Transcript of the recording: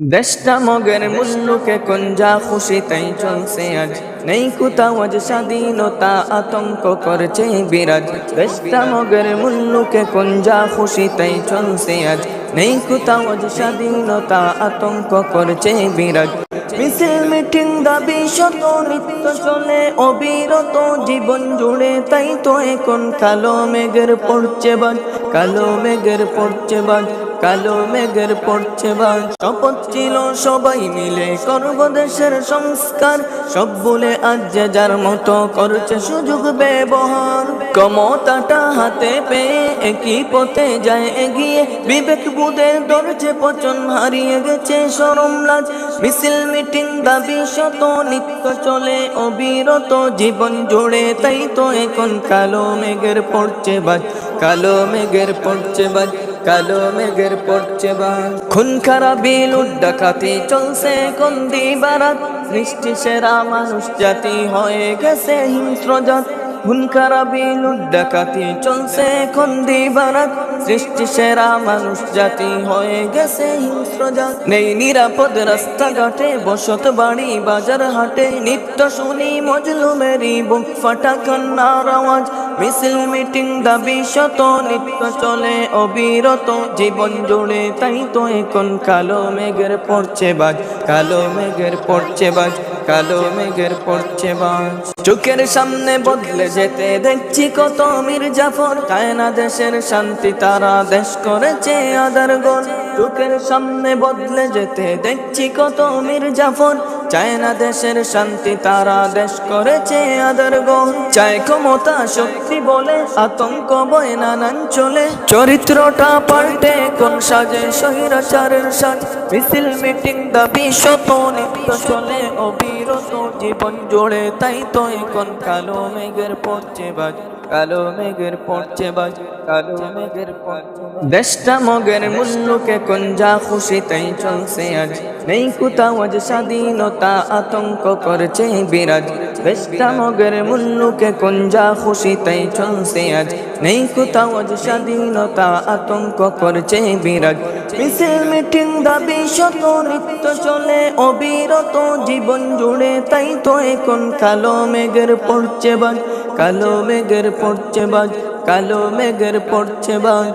দেশটা মগের মুল্লুকে কঞ্জা খুশি তাই চলছে আজ। নেই কোথাও আজ স্বাধীনতা আতঙ্ক করছে বিরাজ। দেশটা মগের মুল্লুকে কঞ্জা খুশি তাই চলছে আজ। নেই কোথাও আজ স্বাধীনতা আতঙ্ক করছে বিরাজ। মিছিল, মিটিং, দাবি, শত নিত্য চলে, অবিরত জীবন জুড়ে তাই তো এখন কালো মেঘের পড়ছে বাজ, কালো মেঘের পড়ছে বাজ। কালো মেঘের পড়ছে বাজ শপথ ছিল সবাই মিলে করব দেশের সংস্কার। সব বলে আজ যে যার মতো করছে সুযোগ ব্যবহার। ক্ষমতাটা হাতে পেয়ে একই পথে যায় এগিয়ে। বিবেক বুধে ধরছে পচন হারিয়ে গেছে সরম লাজ। মিছিল, মিটিং, দাবি শত নিত্য চলে অবিরত। জীবন জুড়ে তাই তো এখন কালো মেঘের পড়ছে বাজ কালো মেঘের পড়ছে বাজ কালো মেঘের পড়ছে বাজ খুন খারাপি লুট ডাকাতি চলছে কন্দি বারাত সৃষ্টি সেরা মানুষ জাতি হয়ে গেছে হিংস্র জাত। লুট ডাকাতি চলছে কন্দি বারাত সৃষ্টি সেরা মানুষ জাতি হয়ে গেছে হিংস্র জাত। নেই নিরাপদ রাস্তাঘাটে বসত বাড়ি বাজার হাটে। নিত্য শুনি মজলুমেরি বুক ফাটা কান্নার আওয়াজ। মিছিল মিটিং দাবি শত, নিত্য চলে অবিরত। জীবন জুড়ে তাই তো এখন কালো মেঘের পড়ছে বাজ, কালো মেঘের পড়ছে বাজ, কালো মেঘের পড়ছে বাজ। চোখের সামনে বদলে যেতে দেখছি কত মীর জাফর তাই না দেশের শান্তি তারা দেশ করেছে আদার গোল। চোখের সামনে বদলে যেতে দেখছি কত মীর জাফর চায় না দেশের শান্তি, তারা দেশ করেছে আদার চায় ক্ষমতা, শক্তি বলে, আতঙ্ক বয় নানান চলে। চরিত্রটা পাল্টে, কোন সাজে স্বৈরাচারের সাজ। মিছিল, মিটিং, দাবি, শত নিত্য চলে। অবিরত জীবন জোড়ে, তাই তো এখন কালো মেঘের পড়ছে বাজ। কালো মেঘের পড়ছে বাজ, কালো মেঘের পড়ছে দেশটা মগের মুল্লুকে যা খুশি, তাই চলছে আজ। নেই কোথাও স্বাধীনতা আতঙ্ক করছে বিরাজ। দেশটা মগের মুল্লুকে কঞ্জা খুশি তাই চলছে আজ। নেই কোথাও স্বাধীনতা আতঙ্ক করছে বিরাজ। মিছিল, মিটিং, দাবি, শত নিত্য চলে অবিরত। জীবন জুড়ে তাই তো এখন কালো মেঘের পড়ছে বাজ। কালো মেঘের পড়ছে বাজ, কালো মেঘের পড়ছে বাজ।